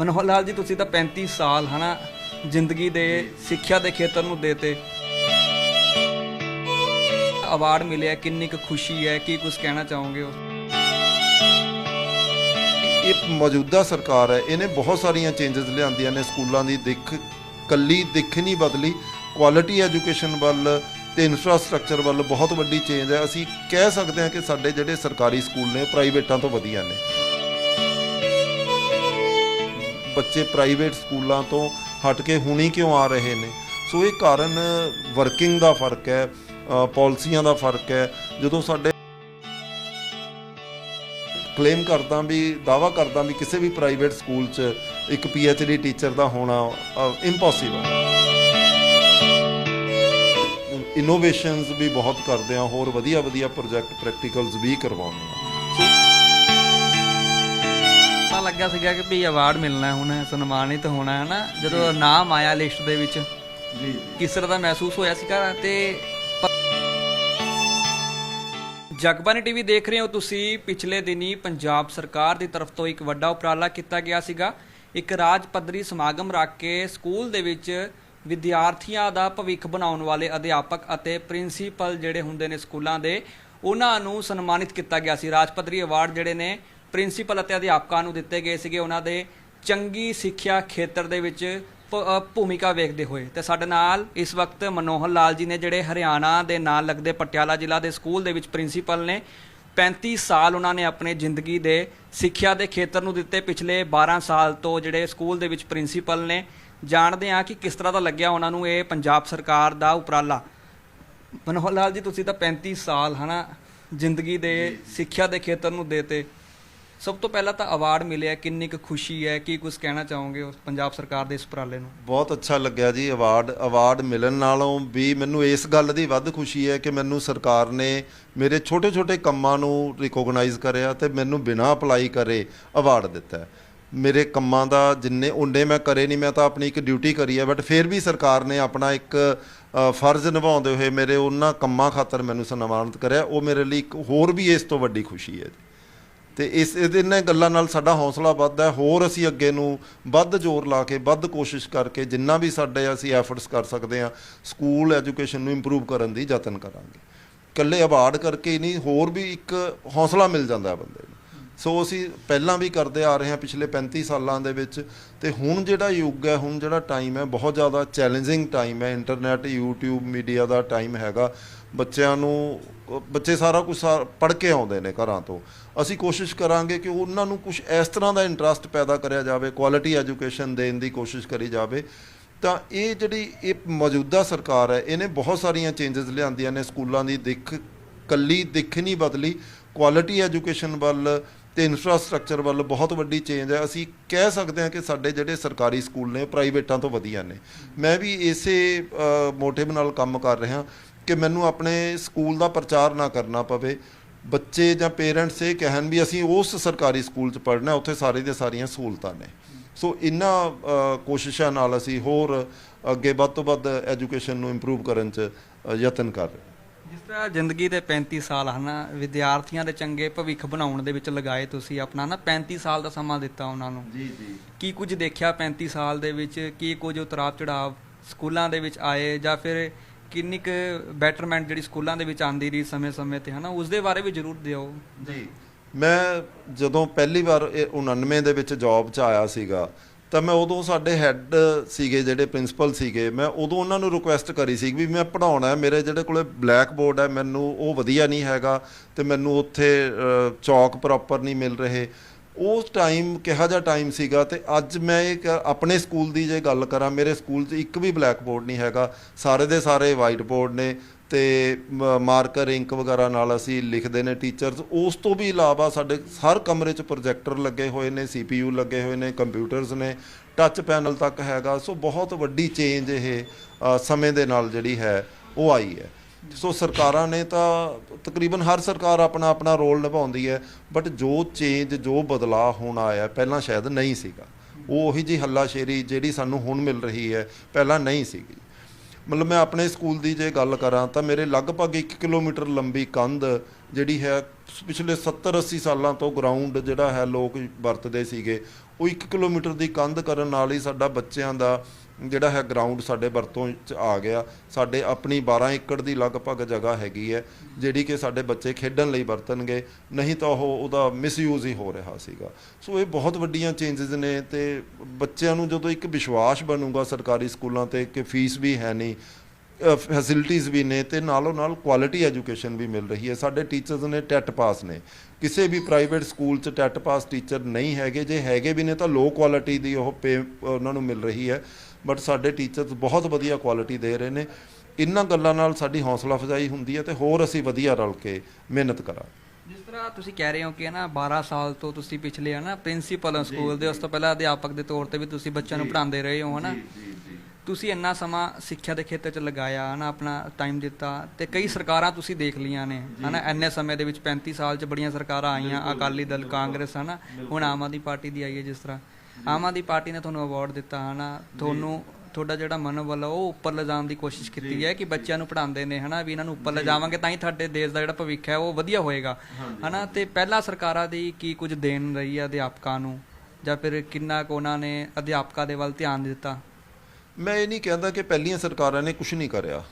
ਮਨੋਹਰ ਲਾਲ ਜੀ, ਤੁਸੀਂ ਤਾਂ 35 ਸਾਲ ਹਨਾ ਜ਼ਿੰਦਗੀ ਦੇ ਸਿੱਖਿਆ ਦੇ ਖੇਤਰ ਨੂੰ ਦੇਤੇ। ਅਵਾਰਡ ਮਿਲਿਆ, ਕਿੰਨੀ ਕੁ ਖੁਸ਼ੀ ਹੈ, ਕੀ ਕੁਝ ਕਹਿਣਾ ਚਾਹੋਗੇ ਉਸ ਇਹ ਮੌਜੂਦਾ ਸਰਕਾਰ ਹੈ, ਇਹਨੇ ਬਹੁਤ ਸਾਰੀਆਂ ਚੇਂਜਸ ਲਿਆਂਦੀਆਂ ਨੇ ਸਕੂਲਾਂ ਦੀ ਦਿੱਖ, ਕੱਲੀ ਦਿੱਖ ਨਹੀਂ ਬਦਲੀ ਕੁਆਲਿਟੀ ਐਜੂਕੇਸ਼ਨ ਵੱਲ ਤੇ ਇਨਫਰਾਸਟ੍ਰਕਚਰ ਵੱਲ ਬਹੁਤ ਵੱਡੀ ਚੇਂਜ ਹੈ। ਅਸੀਂ ਕਹਿ ਸਕਦੇ ਹਾਂ ਕਿ ਸਾਡੇ ਜਿਹੜੇ ਸਰਕਾਰੀ ਸਕੂਲ ਨੇ ਪ੍ਰਾਈਵੇਟਾਂ ਤੋਂ ਵਧੀਆ ਨੇ। ਬੱਚੇ ਪ੍ਰਾਈਵੇਟ ਸਕੂਲਾਂ ਤੋਂ ਹਟ ਕੇ ਹੁਣੀ ਕਿਉਂ ਆ ਰਹੇ ਨੇ? ਸੋ ਇਹ ਕਾਰਨ ਵਰਕਿੰਗ ਦਾ ਫ਼ਰਕ ਹੈ ਅ, ਪਾਲਿਸੀਆਂ ਦਾ ਫ਼ਰਕ ਹੈ। ਜਦੋਂ ਸਾਡੇ ਕਲੇਮ ਕਰਦਾ ਵੀ ਦਾਵਾ ਕਰਦਾ ਵੀ ਕਿਸੇ ਵੀ ਪ੍ਰਾਈਵੇਟ ਸਕੂਲ 'ਚ ਇੱਕ ਡੀ ਟੀਚਰ ਦਾ ਹੋਣਾ ਇੰਪੋਸੀਬਲ ਇਨੋਵੇਸ਼ਨਸ ਵੀ ਬਹੁਤ ਕਰਦੇ ਆ ਹੋਰ ਵਧੀਆ ਵਧੀਆ ਪ੍ਰੋਜੈਕਟ ਪ੍ਰੈਕਟੀਕਲਸ ਵੀ ਕਰਵਾਉਂਦੇ ਆ। ਪਤਾ ਲੱਗਾ ਸੀਗਾ ਕਿ ਵੀ ਅਵਾਰਡ ਮਿਲਣਾ ਹੁਣ ਸਨਮਾਨਿਤ ਹੋਣਾ ਹੈ ਨਾ ਜਦੋਂ ਨਾਮ ਆਇਆ ਲਿਸਟ ਦੇ ਵਿੱਚ ਜੀ। ਕਿਸ ਤਰ੍ਹਾਂ ਦਾ ਮਹਿਸੂਸ ਹੋਇਆ ਸੀਗਾ ਤੇ ਜਗਬਾਨੀ ਟੀਵੀ ਦੇਖ ਰਹੇ ਹੋ ਤੁਸੀਂ ਪਿਛਲੇ ਦਿਨੀ ਪੰਜਾਬ ਸਰਕਾਰ ਦੀ ਤਰਫ ਤੋਂ ਇੱਕ ਵੱਡਾ ਉਪਰਾਲਾ ਕੀਤਾ ਗਿਆ ਸੀਗਾ। ਇੱਕ ਰਾਜ ਪੱਧਰੀ ਸਮਾਗਮ ਰੱਖ ਕੇ ਸਕੂਲ ਦੇ ਵਿੱਚ ਵਿਦਿਆਰਥੀਆਂ ਦਾ ਭਵਿੱਖ ਬਣਾਉਣ ਵਾਲੇ ਅਧਿਆਪਕ ਅਤੇ ਪ੍ਰਿੰਸੀਪਲ ਜਿਹੜੇ ਹੁੰਦੇ ਨੇ ਸਕੂਲਾਂ ਦੇ ਉਹਨਾਂ ਨੂੰ ਸਨਮਾਨਿਤ ਕੀਤਾ ਗਿਆ ਸੀ। ਰਾਜ ਪੱਧਰੀ ਅਵਾਰਡ ਜਿਹੜੇ ਨੇ ਪ੍ਰਿੰਸੀਪਲ ਅਤੇ ਅਧਿਆਪਕਾਂ ਨੂੰ ਦਿੱਤੇ ਗਏ ਸੀਗੇ ਉਹਨਾਂ ਦੇ ਚੰਗੀ ਸਿੱਖਿਆ ਖੇਤਰ ਦੇ ਵਿੱਚ ਭ- ਭੂਮਿਕਾ ਵੇਖਦੇ ਹੋਏ। ਤੇ ਸਾਡੇ ਨਾਲ ਇਸ ਵਕਤ ਮਨੋਹਰ ਲਾਲ ਜੀ ਨੇ ਜਿਹੜੇ ਹਰਿਆਣਾ ਦੇ ਨਾਲ ਲੱਗਦੇ ਪਟਿਆਲਾ ਜ਼ਿਲ੍ਹਾ ਦੇ ਸਕੂਲ ਦੇ ਵਿੱਚ ਪ੍ਰਿੰਸੀਪਲ ਨੇ 35 ਸਾਲ ਉਹਨਾਂ ਨੇ ਆਪਣੇ ਜ਼ਿੰਦਗੀ ਦੇ ਸਿੱਖਿਆ ਦੇ ਖੇਤਰ ਨੂੰ ਦਿੱਤੇ। ਪਿਛਲੇ 12 ਸਾਲ ਤੋਂ ਜਿਹੜੇ ਸਕੂਲ ਦੇ ਵਿੱਚ ਪ੍ਰਿੰਸੀਪਲ ਨੇ, ਜਾਣਦੇ ਆ ਕਿ ਕਿਸ ਤਰ੍ਹਾਂ ਦਾ ਲੱਗਿਆ ਉਹਨਾਂ ਨੂੰ ਇਹ ਪੰਜਾਬ ਸਰਕਾਰ ਦਾ ਉਪਰਾਲਾ। ਮਨੋਹਰ ਲਾਲ ਜੀ, ਤੁਸੀਂ ਤਾਂ 35 ਸਾਲ ਹਨਾ ਜ਼ਿੰਦਗੀ ਦੇ ਸਿੱਖਿਆ ਦੇ ਖੇਤਰ ਨੂੰ ਦੇਤੇ ਸਭ ਤੋਂ ਪਹਿਲਾਂ ਤਾਂ ਅਵਾਰਡ ਮਿਲਿਆ ਕਿੰਨੀ ਕੁ ਖੁਸ਼ੀ ਹੈ, ਕੀ ਕੁਝ ਕਹਿਣਾ ਚਾਹੋਗੇ ਉਸ ਪੰਜਾਬ ਸਰਕਾਰ ਦੇ ਇਸ ਉਪਰਾਲੇ ਨੂੰ? ਬਹੁਤ ਅੱਛਾ ਲੱਗਿਆ ਜੀ ਅਵਾਰਡ ਅਵਾਰਡ ਮਿਲਣ ਨਾਲੋਂ ਵੀ ਮੈਨੂੰ ਇਸ ਗੱਲ ਦੀ ਵੱਧ ਖੁਸ਼ੀ ਹੈ ਕਿ ਮੈਨੂੰ ਸਰਕਾਰ ਨੇ ਮੇਰੇ ਛੋਟੇ-ਛੋਟੇ ਕੰਮਾਂ ਨੂੰ ਰਿਕੋਗਨਾਈਜ਼ ਕਰਿਆ ਤੇ ਮੈਨੂੰ ਬਿਨਾਂ ਅਪਲਾਈ ਕਰੇ ਅਵਾਰਡ ਦਿੱਤਾ ਮੇਰੇ ਕੰਮਾਂ ਦਾ ਜਿੰਨੇ ਉੰਡੇ ਮੈਂ ਕਰੇ ਨਹੀਂ, ਮੈਂ ਤਾਂ ਆਪਣੀ ਇੱਕ ਡਿਊਟੀ ਕਰੀ ਹੈ ਬਟ ਫਿਰ ਵੀ ਸਰਕਾਰ ਨੇ ਆਪਣਾ ਇੱਕ ਫਰਜ਼ ਨਿਭਾਉਂਦੇ ਹੋਏ ਮੇਰੇ ਉਹਨਾਂ ਕੰਮਾਂ ਖਾਤਰ ਮੈਨੂੰ ਸਨਮਾਨਿਤ ਕਰਿਆ, ਉਹ ਮੇਰੇ ਲਈ ਇੱਕ ਹੋਰ ਵੀ ਇਸ ਤੋਂ ਵੱਡੀ ਖੁਸ਼ੀ ਹੈ ਜੀ। ਤੇ ਇਸ ਇਹਦੇ ਇਹਨਾਂ ਗੱਲਾਂ ਨਾਲ ਸਾਡਾ ਹੌਸਲਾ ਵੱਧਦਾ ਹੈ। ਹੋਰ ਅਸੀਂ ਅੱਗੇ ਨੂੰ ਵੱਧ ਜ਼ੋਰ ਲਾ ਕੇ, ਵੱਧ ਕੋਸ਼ਿਸ਼ ਕਰਕੇ ਜਿੰਨਾ ਵੀ ਸਾਡੇ ਅਸੀਂ ਐਫਰਟਸ ਕਰ ਸਕਦੇ ਹਾਂ ਸਕੂਲ ਐਜੂਕੇਸ਼ਨ ਨੂੰ ਇੰਪਰੂਵ ਕਰਨ ਦੀ ਯਤਨ ਕਰਾਂਗੇ। ਇਕੱਲੇ ਅਵਾਰਡ ਕਰਕੇ ਹੀ ਨਹੀਂ, ਹੋਰ ਵੀ ਇੱਕ ਹੌਸਲਾ ਮਿਲ ਜਾਂਦਾ ਹੈ ਬੰਦੇ ਨੂੰ। ਸੋ ਅਸੀਂ ਪਹਿਲਾਂ ਵੀ ਕਰਦੇ ਆ ਰਹੇ ਹਾਂ ਪਿਛਲੇ 35 ਸਾਲਾਂ ਦੇ ਵਿੱਚ ਤੇ ਹੁਣ ਜਿਹੜਾ ਯੁੱਗ ਹੈ, ਹੁਣ ਜਿਹੜਾ ਟਾਈਮ ਹੈ, ਬਹੁਤ ਜ਼ਿਆਦਾ ਚੈਲੰਜਿੰਗ ਟਾਈਮ ਹੈ। ਇੰਟਰਨੈਟ YouTube ਮੀਡੀਆ ਦਾ ਟਾਈਮ ਹੈਗਾ। ਬੱਚਿਆਂ ਨੂੰ ਬੱਚੇ ਸਾਰਾ ਕੁਝ ਪੜ੍ਹ ਕੇ ਆਉਂਦੇ ਨੇ ਘਰਾਂ ਤੋਂ। ਅਸੀਂ ਕੋਸ਼ਿਸ਼ ਕਰਾਂਗੇ ਕਿ ਉਹਨਾਂ ਨੂੰ ਕੁਝ ਇਸ ਤਰ੍ਹਾਂ ਦਾ ਇੰਟਰਸਟ ਪੈਦਾ ਕਰਿਆ ਜਾਵੇ ਕੁਆਲਿਟੀ ਐਜੂਕੇਸ਼ਨ ਦੇਣ ਦੀ ਕੋਸ਼ਿਸ਼ ਕਰੀ ਜਾਵੇ। ਤਾਂ ਇਹ ਜਿਹੜੀ ਇਹ ਮੌਜੂਦਾ ਸਰਕਾਰ ਹੈ, ਇਹਨੇ ਬਹੁਤ ਸਾਰੀਆਂ ਚੇਂਜਸ ਲਿਆਂਦੀਆਂ ਨੇ ਸਕੂਲਾਂ ਦੀ ਦਿੱਖ, ਕੱਲੀ ਦਿੱਖ ਨਹੀਂ ਬਦਲੀ। ਕੁਆਲਿਟੀ ਐਜੂਕੇਸ਼ਨ ਵੱਲ ਤੇ ਇਨਫਰਾਸਟ੍ਰਕਚਰ ਵੱਲ ਬਹੁਤ ਵੱਡੀ ਚੇਂਜ ਹੈ। ਅਸੀਂ ਕਹਿ ਸਕਦੇ ਹਾਂ ਕਿ ਸਾਡੇ ਜਿਹੜੇ ਸਰਕਾਰੀ ਸਕੂਲ ਨੇ ਪ੍ਰਾਈਵੇਟਾਂ ਤੋਂ ਵਧੀਆ ਨੇ। ਮੈਂ ਵੀ ਇਸੇ ਮੋਟਿਵ ਨਾਲ ਕੰਮ ਕਰ ਰਿਹਾ। ਕਿ ਮੈਨੂੰ ਆਪਣੇ ਸਕੂਲ ਦਾ ਪ੍ਰਚਾਰ ਨਾ ਕਰਨਾ ਪਵੇ। ਬੱਚੇ ਜਾਂ ਪੇਰੈਂਟਸ ਇਹ ਕਹਿਣ ਵੀ ਅਸੀਂ ਉਸ ਸਰਕਾਰੀ ਸਕੂਲ 'ਚ ਪੜ੍ਹਨਾ ਉੱਥੇ ਸਾਰੇ ਦੇ ਸਾਰੀਆਂ ਸਹੂਲਤਾਂ ਨੇ। ਸੋ ਇਨ੍ਹਾਂ ਕੋਸ਼ਿਸ਼ਾਂ ਨਾਲ ਅਸੀਂ ਹੋਰ ਅੱਗੇ ਵੱਧ ਤੋਂ ਵੱਧ ਐਜੂਕੇਸ਼ਨ ਨੂੰ ਇੰਪਰੂਵ ਕਰਨ 'ਚ ਯਤਨ ਕਰ ਰਹੇ ਜਿਸ ਤਰ੍ਹਾਂ ਜ਼ਿੰਦਗੀ ਦੇ 35 ਸਾਲ ਹਨ ਵਿਦਿਆਰਥੀਆਂ ਦੇ ਚੰਗੇ ਭਵਿੱਖ ਬਣਾਉਣ ਦੇ ਵਿੱਚ ਲਗਾਏ ਤੁਸੀਂ ਆਪਣਾ ਨਾ 35 ਸਾਲ ਦਾ ਸਮਾਂ ਦਿੱਤਾ ਉਹਨਾਂ ਨੂੰ। ਜੀ ਜੀ। ਕੀ ਕੁਝ ਦੇਖਿਆ 35 ਸਾਲ ਦੇ ਵਿੱਚ? ਕੀ ਕੁਝ ਉਤਰਾਅ ਚੜਾਵ ਸਕੂਲਾਂ ਦੇ ਵਿੱਚ ਆਏ ਜਾਂ ਫਿਰ ਕਿੰਨੀ ਕੁ ਬੈਟਰਮੈਂਟ ਜਿਹੜੀ ਸਕੂਲਾਂ ਦੇ ਵਿੱਚ ਆਂਦੀ ਰਹੀ ਸਮੇਂ-ਸਮੇਂ ਤੇ, ਹਨਾ? ਉਸ ਦੇ ਬਾਰੇ ਵੀ ਜ਼ਰੂਰ ਦਿਓ। ਜੀ। ਮੈਂ ਜਦੋਂ ਪਹਿਲੀ ਵਾਰ ਇਹ 99 ਦੇ ਵਿੱਚ ਜੌਬ 'ਚ ਆਇਆ ਸੀਗਾ, ਤਾਂ ਮੈਂ ਉਦੋਂ ਸਾਡੇ ਹੈੱਡ ਸੀਗੇ, ਜਿਹੜੇ ਪ੍ਰਿੰਸੀਪਲ ਸੀਗੇ, ਮੈਂ ਉਦੋਂ ਉਹਨਾਂ ਨੂੰ ਰਿਕੁਐਸਟ ਕਰੀ ਸੀ ਵੀ ਮੈਂ ਪੜਾਉਣਾ ਮੇਰੇ ਜਿਹੜੇ ਕੋਲੇ ਬਲੈਕ ਬੋਰਡ ਹੈ, ਮੈਨੂੰ ਉਹ ਵਧੀਆ ਨਹੀਂ ਹੈਗਾ ਤੇ ਮੈਨੂੰ ਉੱਥੇ ਚੌਕ ਪ੍ਰੋਪਰ ਨਹੀਂ ਮਿਲ ਰਹੇ। ਉਸ ਟਾਈਮ ਕਿਹਾ ਜਿਹਾ ਟਾਈਮ ਸੀਗਾ ਤੇ ਅੱਜ ਮੈਂ ਇੱਕ ਆਪਣੇ ਸਕੂਲ ਦੀ ਜੇ ਗੱਲ ਕਰਾਂ, ਮੇਰੇ ਸਕੂਲ 'ਚ ਇੱਕ ਵੀ ਬਲੈਕ ਬੋਰਡ ਨਹੀਂ ਹੈਗਾ, ਸਾਰੇ ਦੇ ਸਾਰੇ ਵਾਈਟ ਬੋਰਡ ਨੇ ਤੇ ਮਾਰਕਰ ਇੰਕ ਵਗੈਰਾ ਨਾਲ ਅਸੀਂ ਲਿਖਦੇ ਨੇ ਟੀਚਰਸ ਉਸ ਤੋਂ ਵੀ ਇਲਾਵਾ ਸਾਡੇ ਹਰ ਕਮਰੇ 'ਚ ਪ੍ਰੋਜੈਕਟਰ ਲੱਗੇ ਹੋਏ ਨੇ ਸੀਪੀਯੂ ਲੱਗੇ ਹੋਏ ਨੇ ਕੰਪਿਊਟਰਸ ਨੇ ਟੱਚ ਪੈਨਲ ਤੱਕ ਹੈਗਾ। ਸੋ ਬਹੁਤ ਵੱਡੀ ਚੇਂਜ ਇਹ ਸਮੇਂ ਦੇ ਨਾਲ ਜਿਹੜੀ ਹੈ, ਉਹ ਆਈ ਹੈ। ਸੋ ਸਰਕਾਰਾਂ ਨੇ ਤਾਂ ਤਕਰੀਬਨ ਹਰ ਸਰਕਾਰ ਆਪਣਾ ਆਪਣਾ ਰੋਲ ਨਿਭਾਉਂਦੀ ਹੈ ਬਟ ਜੋ ਚੇਂਜ ਜੋ ਬਦਲਾਅ ਹੋਣ ਆਇਆ, ਪਹਿਲਾਂ ਸ਼ਾਇਦ ਨਹੀਂ ਸੀਗਾ। ਉਹ ਉਹੀ ਜੀ ਹੱਲਾਸ਼ੇਰੀ ਜਿਹੜੀ ਸਾਨੂੰ ਹੁਣ ਮਿਲ ਰਹੀ ਹੈ, ਪਹਿਲਾਂ ਨਹੀਂ ਸੀਗੀ। ਮਤਲਬ ਮੈਂ ਆਪਣੇ ਸਕੂਲ ਦੀ ਜੇ ਗੱਲ ਕਰਾਂ, ਤਾਂ ਮੇਰੇ ਲਗਭਗ 1 ਕਿਲੋਮੀਟਰ ਲੰਬੀ ਕੰਧ ਜਿਹੜੀ ਹੈ, ਪਿਛਲੇ 70 80 ਸਾਲਾਂ ਤੋਂ ਗਰਾਊਂਡ ਜਿਹੜਾ ਹੈ, ਲੋਕ ਵਰਤਦੇ ਸੀਗੇ, ਉਹ 1 ਕਿਲੋਮੀਟਰ ਦੀ ਕੰਧ ਕਰਨ ਨਾਲ ਹੀ ਸਾਡਾ ਬੱਚਿਆਂ ਦਾ ਜਿਹੜਾ ਹੈ ਗਰਾਊਂਡ ਸਾਡੇ ਵਰਤੋਂ ਚ ਆ ਗਿਆ। ਸਾਡੇ ਆਪਣੀ 12 ਏਕੜ ਦੀ ਲਗਭਗ ਜਗ੍ਹਾ ਹੈਗੀ ਹੈ, ਜਿਹੜੀ ਕਿ ਸਾਡੇ ਬੱਚੇ ਖੇਡਣ ਲਈ ਵਰਤਣਗੇ, ਨਹੀਂ ਤਾਂ ਉਹ ਉਹਦਾ ਮਿਸਯੂਜ਼ ਹੀ ਹੋ ਰਿਹਾ ਸੀਗਾ। ਸੋ ਇਹ ਬਹੁਤ ਵੱਡੀਆਂ ਚੇਂਜਸ ਨੇ ਤੇ ਬੱਚਿਆਂ ਨੂੰ ਜਦੋਂ ਇੱਕ ਵਿਸ਼ਵਾਸ ਬਣੂਗਾ ਸਰਕਾਰੀ ਸਕੂਲਾਂ ਤੇ ਕਿ ਫੀਸ ਵੀ ਹੈ ਨਹੀਂ ਫੈਸਿਲਿਟੀਆਂ ਵੀ ਨੇ ਤੇ ਨਾਲੋਂ ਨਾਲ ਕੁਆਲਿਟੀ ਐਜੂਕੇਸ਼ਨ ਵੀ ਮਿਲ ਰਹੀ ਹੈ। ਸਾਡੇ ਟੀਚਰਸ ਨੇ ਟੈਟ ਪਾਸ ਨੇ। ਕਿਸੇ ਵੀ ਪ੍ਰਾਈਵੇਟ ਸਕੂਲ 'ਚ ਟੈਟ ਪਾਸ ਟੀਚਰ ਨਹੀਂ ਹੈਗੇ। ਜੇ ਹੈਗੇ ਵੀ ਨੇ ਤਾਂ ਲੋ ਕੁਆਲਿਟੀ ਦੀ ਉਹ ਪੇ ਉਹਨਾਂ ਨੂੰ ਮਿਲ ਰਹੀ ਹੈ। ਬਟ ਸਾਡੇ ਟੀਚਰਸ ਬਹੁਤ ਵਧੀਆ ਕੁਆਲਿਟੀ ਦੇ ਰਹੇ ਨੇ। ਇਹਨਾਂ ਗੱਲਾਂ ਨਾਲ ਸਾਡੀ ਹੌਸਲਾ ਅਫਜ਼ਾਈ ਹੁੰਦੀ ਹੈ ਤੇ ਹੋਰ ਅਸੀਂ ਵਧੀਆ ਰਲ ਕੇ ਮਿਹਨਤ ਕਰਾਂਗੇ। ਜਿਸ ਤਰ੍ਹਾਂ ਤੁਸੀਂ ਕਹਿ ਰਹੇ ਹੋ ਕਿ ਨਾ 12 ਸਾਲ ਤੋਂ ਤੁਸੀਂ ਪਿਛਲੇ ਹਨਾ ਪ੍ਰਿੰਸੀਪਲ ਹੋ ਸਕੂਲ ਦੇ ਉਸ ਤੋਂ ਪਹਿਲਾਂ ਅਧਿਆਪਕ ਦੇ ਤੌਰ ਤੇ ਵੀ ਤੁਸੀਂ ਬੱਚਿਆਂ ਨੂੰ ਪੜ੍ਹਾਉਂਦੇ ਰਹੇ ਹੋ ਹਨਾ ਤੁਸੀਂ ਇੰਨਾ ਸਮਾਂ ਸਿੱਖਿਆ ਦੇ ਖੇਤਰ 'ਚ ਲਗਾਇਆ ਹਨਾ ਆਪਣਾ ਟਾਈਮ ਦਿੱਤਾ ਤੇ ਕਈ ਸਰਕਾਰਾਂ ਤੁਸੀਂ ਦੇਖ ਲੀਆਂ ਨੇ ਹਨਾ ਇੰਨੇ ਸਮੇਂ ਦੇ ਵਿੱਚ 35 ਸਾਲ 'ਚ ਬੜੀਆਂ ਸਰਕਾਰਾਂ ਆਈਆਂ ਅਕਾਲੀ ਦਲ ਕਾਂਗਰਸ ਹਨਾ ਹੁਣ ਆਮ ਆਦਮੀ ਪਾਰਟੀ ਦੀ ਆਈ ਹੈ ਜਿਸ ਤਰ੍ਹਾਂ। ਆਮ ਆਦਮੀ ਪਾਰਟੀ ਨੇ ਤੁਹਾਨੂੰ ਅਵਾਰਡ ਦਿੱਤਾ ਹਨਾ? ਤੁਹਾਨੂੰ ਤੁਹਾਡਾ ਜਿਹੜਾ ਮਨੋਬਲ ਉਹ ਉੱਪਰ ਲਿਜਾਣ ਦੀ ਕੋਸ਼ਿਸ਼ ਕੀਤੀ ਹੈ ਕਿ ਬੱਚਿਆਂ ਨੂੰ ਪੜ੍ਹਾਉਂਦੇ ਨੇ ਹਨਾ? ਵੀ ਇਹਨਾਂ ਨੂੰ ਉੱਪਰ ਲਿਜਾਵਾਂਗੇ ਤਾਂ ਹੀ ਤੁਹਾਡੇ ਦੇਸ਼ ਦਾ ਜਿਹੜਾ ਭਵਿੱਖ ਹੈ ਉਹ ਵਧੀਆ ਹੋਏਗਾ। ਹਨਾ? ਤੇ ਪਹਿਲਾਂ ਸਰਕਾਰਾਂ ਦੀ ਕੀ ਕੁਝ ਦੇਣ ਰਹੀ ਹੈ ਅਧਿਆਪਕਾਂ ਨੂੰ? ਜਾਂ ਫਿਰ ਕਿੰਨਾ ਕੁ ਉਹਨਾਂ ਨੇ ਅਧਿਆਪਕਾਂ ਦੇ ਵੱਲ ਧਿਆਨ ਦਿੱਤਾ? ਮੈਂ ਇਹ ਨਹੀਂ ਕਹਿੰਦਾ ਕਿ ਪਹਿਲੀਆਂ ਸਰਕਾਰਾਂ ਨੇ ਕੁਝ ਨਹੀਂ ਕਰਿਆ।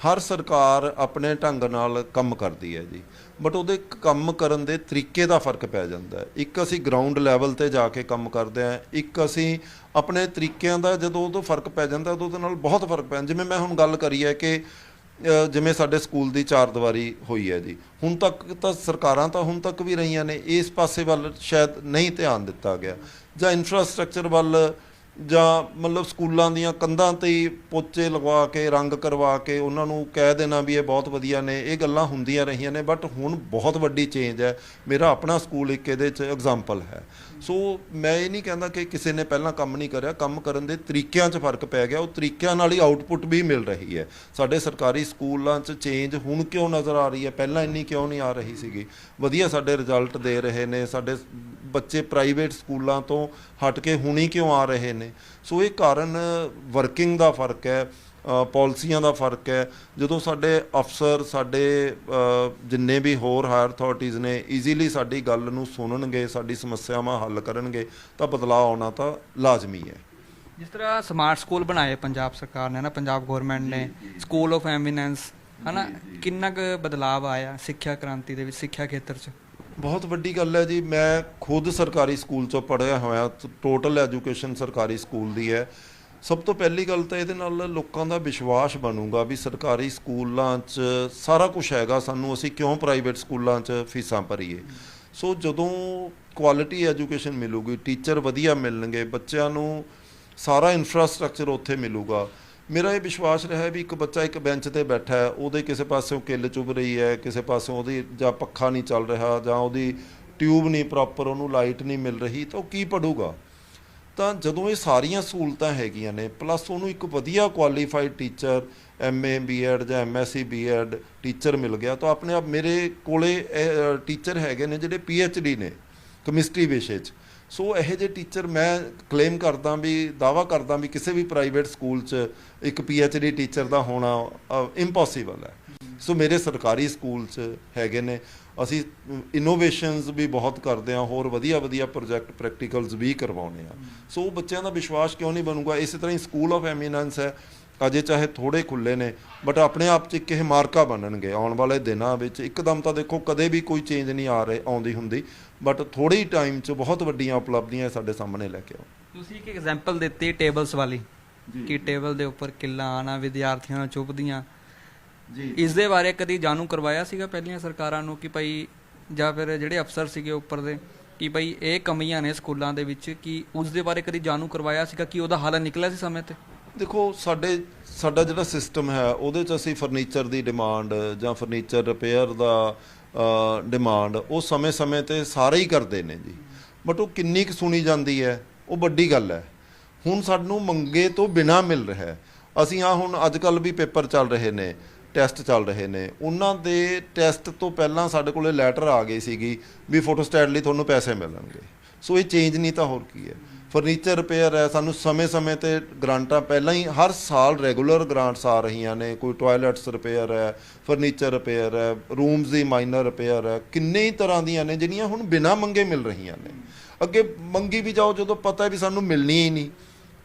ਹਰ ਸਰਕਾਰ ਆਪਣੇ ਢੰਗ ਨਾਲ ਕੰਮ ਕਰਦੀ ਹੈ ਜੀ। ਬਟ ਉਹਦੇ ਕੰਮ ਕਰਨ ਦੇ ਤਰੀਕੇ ਦਾ ਫ਼ਰਕ ਪੈ ਜਾਂਦਾ ਹੈ। ਇੱਕ ਅਸੀਂ ਗਰਾਊਂਡ ਲੈਵਲ ਤੇ ਜਾ ਕੇ ਕੰਮ ਕਰਦੇ ਹਾਂ, ਇੱਕ ਅਸੀਂ ਆਪਣੇ ਤਰੀਕਿਆਂ ਦਾ ਜਦੋਂ ਉਦੋਂ ਫ਼ਰਕ ਪੈ ਜਾਂਦਾ ਉਦੋਂ ਉਹਦੇ ਨਾਲ ਬਹੁਤ ਫ਼ਰਕ ਪੈ ਜਾਂਦਾ ਜਿਵੇਂ ਮੈਂ ਹੁਣ ਗੱਲ ਕਰੀ ਹੈ ਕਿ ਜਿਵੇਂ ਸਾਡੇ ਸਕੂਲ ਦੀ ਚਾਰ ਦੀਵਾਰੀ ਹੋਈ ਹੈ ਜੀ। ਹੁਣ ਤੱਕ ਤਾਂ ਸਰਕਾਰਾਂ ਤਾਂ ਹੁਣ ਤੱਕ ਵੀ ਰਹੀਆਂ ਨੇ। ਇਸ ਪਾਸੇ ਵੱਲ ਸ਼ਾਇਦ ਨਹੀਂ ਧਿਆਨ ਦਿੱਤਾ ਗਿਆ। ਜਾਂ ਇਨਫਰਾਸਟ੍ਰਕਚਰ ਵੱਲ ਜਾਂ ਮਤਲਬ ਸਕੂਲਾਂ ਦੀਆਂ ਕੰਧਾਂ ਤੇ ਹੀ ਪੋਚੇ ਲਗਵਾ ਕੇ, ਰੰਗ ਕਰਵਾ ਕੇ ਉਹਨਾਂ ਨੂੰ ਕਹਿ ਦੇਣਾ ਵੀ ਇਹ ਬਹੁਤ ਵਧੀਆ ਨੇ, ਇਹ ਗੱਲਾਂ ਹੁੰਦੀਆਂ ਰਹੀਆਂ ਨੇ ਬਟ ਹੁਣ ਬਹੁਤ ਵੱਡੀ ਚੇਂਜ ਹੈ। ਮੇਰਾ ਆਪਣਾ ਸਕੂਲ ਇੱਕ ਇਹਦੇ 'ਚ ਐਗਜ਼ਾਮਪਲ ਹੈ। ਸੋ ਮੈਂ ਇਹ ਨਹੀਂ ਕਹਿੰਦਾ ਕਿ ਕਿਸੇ ਨੇ ਪਹਿਲਾਂ ਕੰਮ ਨਹੀਂ ਕਰਿਆ, ਕੰਮ ਕਰਨ ਦੇ ਤਰੀਕਿਆਂ 'ਚ ਫ਼ਰਕ ਪੈ ਗਿਆ, ਉਹ ਤਰੀਕਿਆਂ ਨਾਲ ਹੀ ਆਊਟਪੁੱਟ ਵੀ ਮਿਲ ਰਹੀ ਹੈ। ਸਾਡੇ ਸਰਕਾਰੀ ਸਕੂਲਾਂ 'ਚ ਚੇਂਜ ਹੁਣ ਕਿਉਂ ਨਜ਼ਰ ਆ ਰਹੀ ਹੈ? ਪਹਿਲਾਂ ਇੰਨੀ ਕਿਉਂ ਨਹੀਂ ਆ ਰਹੀ ਸੀਗੀ? ਵਧੀਆ ਸਾਡੇ ਰਿਜ਼ਲਟ ਦੇ ਰਹੇ ਨੇ, ਸਾਡੇ ਬੱਚੇ ਪ੍ਰਾਈਵੇਟ ਸਕੂਲਾਂ ਤੋਂ ਹਟ ਕੇ ਹੁਣੀ ਕਿਉਂ ਆ ਰਹੇ ਨੇ? ਸੋ ਇਹ ਕਾਰਨ ਵਰਕਿੰਗ ਦਾ ਫ਼ਰਕ ਹੈ ਪਾਲਿਸੀਆਂ ਦਾ ਫ਼ਰਕ ਹੈ। ਜਦੋਂ ਸਾਡੇ ਅਫਸਰ ਸਾਡੇ ਜਿੰਨੇ ਵੀ ਹੋਰ ਹਾਇਰ ਅਥਾਰਟੀਆਂ ਨੇ ਈਜ਼ੀਲੀ ਸਾਡੀ ਗੱਲ ਨੂੰ ਸੁਣਨਗੇ ਸਾਡੀ ਸਮੱਸਿਆਵਾਂ ਹੱਲ ਕਰਨਗੇ ਤਾਂ ਬਦਲਾਅ ਆਉਣਾ ਤਾਂ ਲਾਜ਼ਮੀ ਹੈ। ਜਿਸ ਤਰ੍ਹਾਂ ਸਮਾਰਟ ਸਕੂਲ ਬਣਾਏ ਪੰਜਾਬ ਸਰਕਾਰ ਨੇ ਨਾ ਪੰਜਾਬ ਗਵਰਨਮੈਂਟ ਨੇ ਸਕੂਲ ਆਫ ਐਮੀਨੈਂਸ ਹਨਾ? ਕਿੰਨਾ ਕੁ ਬਦਲਾਅ ਆਇਆ ਸਿੱਖਿਆ ਕ੍ਰਾਂਤੀ ਦੇ ਵਿੱਚ ਸਿੱਖਿਆ ਖੇਤਰ 'ਚ? ਬਹੁਤ ਵੱਡੀ ਗੱਲ ਹੈ ਜੀ। ਮੈਂ ਖੁਦ ਸਰਕਾਰੀ ਸਕੂਲ ਚੋਂ ਪੜ੍ਹਿਆ ਹੋਇਆ। ਟੋਟਲ ਐਜੂਕੇਸ਼ਨ ਸਰਕਾਰੀ ਸਕੂਲ ਦੀ ਹੈ। ਸਭ ਤੋਂ ਪਹਿਲੀ ਗੱਲ ਤਾਂ ਇਹਦੇ ਨਾਲ ਲੋਕਾਂ ਦਾ ਵਿਸ਼ਵਾਸ ਬਣੂਗਾ ਵੀ ਸਰਕਾਰੀ ਸਕੂਲਾਂ 'ਚ ਸਾਰਾ ਕੁਝ ਹੈਗਾ। ਸਾਨੂੰ ਅਸੀਂ ਕਿਉਂ ਪ੍ਰਾਈਵੇਟ ਸਕੂਲਾਂ 'ਚ ਫੀਸਾਂ ਭਰੀਏ? ਸੋ ਜਦੋਂ ਕੁਆਲਿਟੀ ਐਜੂਕੇਸ਼ਨ ਮਿਲੂਗੀ ਟੀਚਰ ਵਧੀਆ ਮਿਲਣਗੇ, ਬੱਚਿਆਂ ਨੂੰ ਸਾਰਾ ਇਨਫਰਾਸਟ੍ਰਕਚਰ ਉੱਥੇ ਮਿਲੂਗਾ। ਮੇਰਾ ਇਹ ਵਿਸ਼ਵਾਸ ਰਿਹਾ ਵੀ ਇੱਕ ਬੱਚਾ ਇੱਕ ਬੈਂਚ ਤੇ ਬੈਠਾ ਹੈ, ਉਹਦੇ ਕਿਸੇ ਪਾਸਿਓਂ ਕਿੱਲ ਚੁਭ ਰਹੀ ਹੈ, ਕਿਸੇ ਪਾਸਿਓਂ ਉਹਦੀ ਜਾਂ ਪੱਖਾ ਨਹੀਂ ਚੱਲ ਰਿਹਾ ਜਾਂ ਉਹਦੀ ਟਿਊਬ ਨਹੀਂ ਪ੍ਰੋਪਰ ਉਹਨੂੰ ਲਾਈਟ ਨਹੀਂ ਮਿਲ ਰਹੀ, ਤਾਂ ਉਹ ਕੀ ਪੜੂਗਾ? ਤਾਂ ਜਦੋਂ ਇਹ ਸਾਰੀਆਂ ਸਹੂਲਤਾਂ ਹੈਗੀਆਂ ਨੇ ਪਲੱਸ ਉਹਨੂੰ ਇੱਕ ਵਧੀਆ ਕੁਆਲੀਫਾਈਡ ਟੀਚਰ ਐਮਏ ਬੀਐਡ ਜਾਂ ਐਮਐਸਸੀ ਬੀਐਡ ਟੀਚਰ ਮਿਲ ਗਿਆ, ਤਾਂ ਆਪਣੇ ਆਪ ਮੇਰੇ ਕੋਲੇ ਟੀਚਰ ਹੈਗੇ ਨੇ ਜਿਹੜੇ ਪੀਐਚਡੀ ਨੇ। ਕੈਮਿਸਟਰੀ ਵਿਸ਼ੇ 'ਚ। ਸੋ ਇਹੋ ਜਿਹੇ ਟੀਚਰ ਮੈਂ ਕਲੇਮ ਕਰਦਾ ਵੀ ਦਾਵਾ ਕਰਦਾ ਵੀ ਕਿਸੇ ਵੀ ਪ੍ਰਾਈਵੇਟ ਸਕੂਲ 'ਚ ਇੱਕ ਪੀਐਚਡੀ ਟੀਚਰ ਦਾ ਹੋਣਾ ਇੰਪੋਸੀਬਲ ਹੈ। ਸੋ ਮੇਰੇ ਸਰਕਾਰੀ ਸਕੂਲ 'ਚ ਹੈਗੇ ਨੇ। ਅਸੀਂ ਇਨੋਵੇਸ਼ਨਸ ਵੀ ਬਹੁਤ ਕਰਦੇ ਹਾਂ, ਹੋਰ ਵਧੀਆ ਵਧੀਆ ਪ੍ਰੋਜੈਕਟ ਪ੍ਰੈਕਟੀਕਲਸ ਵੀ ਕਰਵਾਉਂਦੇ ਆ ਸੋ ਬੱਚਿਆਂ ਦਾ ਵਿਸ਼ਵਾਸ ਕਿਉਂ ਨਹੀਂ ਬਣੂਗਾ? ਇਸੇ ਤਰ੍ਹਾਂ ਹੀ ਸਕੂਲ ਆਫ ਐਮੀਨੈਂਸ ਹੈ। ਅਜੇ ਚਾਹੇ ਥੋੜੇ ਖੁੱਲੇ ਨੇ ਬਟ ਆਪਣੇ ਆਪ 'ਚ ਇੱਕ ਇਹ ਮਾਰਕਾ ਬਣਨਗੇ। ਆਉਣ ਵਾਲੇ ਦਿਨਾਂ ਵਿੱਚ ਇੱਕਦਮ ਤਾਂ ਦੇਖੋ, ਕਦੇ ਵੀ ਕੋਈ ਚੇਂਜ ਨਹੀਂ ਆ ਰਹੀ, ਆਉਂਦੀ ਹੁੰਦੀ। ਬਟ ਥੋੜੀ ਟਾਈਮ 'ਚ ਬਹੁਤ ਵੱਡੀਆਂ ਉਪਲਬਧੀਆਂ ਸਾਡੇ ਸਾਹਮਣੇ ਲੈ ਕੇ ਆਓ। ਤੁਸੀਂ ਇੱਕ ਐਗਜ਼ਾਮਪਲ ਦਿੱਤੀ ਟੇਬਲਸ ਵਾਲੀ ਕਿ ਟੇਬਲ ਦੇ ਉੱਪਰ ਕਿੱਲਾਂ ਆਣਾ ਵਿਦਿਆਰਥੀਆਂ ਨੂੰ ਚੁੱਭਦੀਆਂ। ਜੀ। ਇਸ ਦੇ ਬਾਰੇ ਕਦੀ ਜਾਣੂ ਕਰਵਾਇਆ ਸੀਗਾ ਪਹਿਲੀਆਂ ਸਰਕਾਰਾਂ ਨੂੰ ਕਿ ਭਾਈ ਜਾਂ ਫਿਰ ਜਿਹੜੇ ਅਫਸਰ ਸੀਗੇ ਉੱਪਰ ਦੇ ਕਿ ਭਾਈ ਇਹ ਕਮੀਆਂ ਨੇ ਸਕੂਲਾਂ ਦੇ ਵਿੱਚ ਕਿ ਉਸ ਦੇ ਬਾਰੇ ਕਦੀ ਜਾਣੂ ਕਰਵਾਇਆ ਸੀਗਾ ਕਿ ਉਹਦਾ ਹੱਲ ਨਿਕਲਿਆ ਸੀ ਸਮੇਂ ਤੇ? ਦੇਖੋ ਸਾਡੇ ਸਾਡਾ ਜਿਹੜਾ ਸਿਸਟਮ ਹੈ ਉਹਦੇ 'ਚ ਅਸੀਂ ਫਰਨੀਚਰ ਦੀ ਡਿਮਾਂਡ ਜਾਂ ਫਰਨੀਚਰ ਰਿਪੇਅਰ ਦਾ ਡਿਮਾਂਡ ਉਹ ਸਮੇਂ-ਸਮੇਂ ਤੇ ਸਾਰੇ ਹੀ ਕਰਦੇ ਨੇ ਜੀ। ਬਟ ਉਹ ਕਿੰਨੀ ਕੁ ਸੁਣੀ ਜਾਂਦੀ ਹੈ, ਉਹ ਵੱਡੀ ਗੱਲ ਹੈ। ਹੁਣ ਸਾਨੂੰ ਮੰਗੇ ਤੋਂ ਬਿਨਾ ਮਿਲ ਰਿਹਾ ਹੈ। ਅਸੀਂ ਆ ਹੁਣ ਅੱਜ ਕੱਲ ਵੀ ਪੇਪਰ ਚੱਲ ਰਹੇ ਨੇ ਟੈਸਟ ਚੱਲ ਰਹੇ ਨੇ। ਉਹਨਾਂ ਦੇ ਟੈਸਟ ਤੋਂ ਪਹਿਲਾਂ ਸਾਡੇ ਕੋਲੇ ਲੈਟਰ ਆ ਗਈ ਸੀਗੀ ਵੀ ਫੋਟੋਸਟੈਟ ਲਈ ਤੁਹਾਨੂੰ ਪੈਸੇ ਮਿਲਣਗੇ। ਸੋ ਇਹ ਚੇਂਜ ਨਹੀਂ ਤਾਂ ਹੋਰ ਕੀ ਹੈ। ਫਰਨੀਚਰ ਰਿਪੇਅਰ ਹੈ, ਸਾਨੂੰ ਸਮੇਂ-ਸਮੇਂ ਤੇ ਗ੍ਰਾਂਟਾਂ ਪਹਿਲਾਂ ਹੀ ਹਰ ਸਾਲ ਰੈਗੂਲਰ ਗ੍ਰਾਂਟਸ ਆ ਰਹੀਆਂ ਨੇ। ਕੋਈ ਟਾਇਲਟਸ ਰਿਪੇਅਰ ਹੈ ਫਰਨੀਚਰ ਰਿਪੇਅਰ ਹੈ ਰੂਮਸ ਦੀ ਮਾਈਨਰ ਰਿਪੇਅਰ ਹੈ, ਕਿੰਨੇ ਹੀ ਤਰ੍ਹਾਂ ਦੀਆਂ ਨੇ ਜਿਹੜੀਆਂ ਹੁਣ ਬਿਨਾਂ ਮੰਗੇ ਮਿਲ ਰਹੀਆਂ ਨੇ। ਅੱਗੇ ਮੰਗੀ ਵੀ ਜਾਓ, ਜਦੋਂ ਪਤਾ ਵੀ ਸਾਨੂੰ ਮਿਲਣੀ ਹੀ ਨਹੀਂ,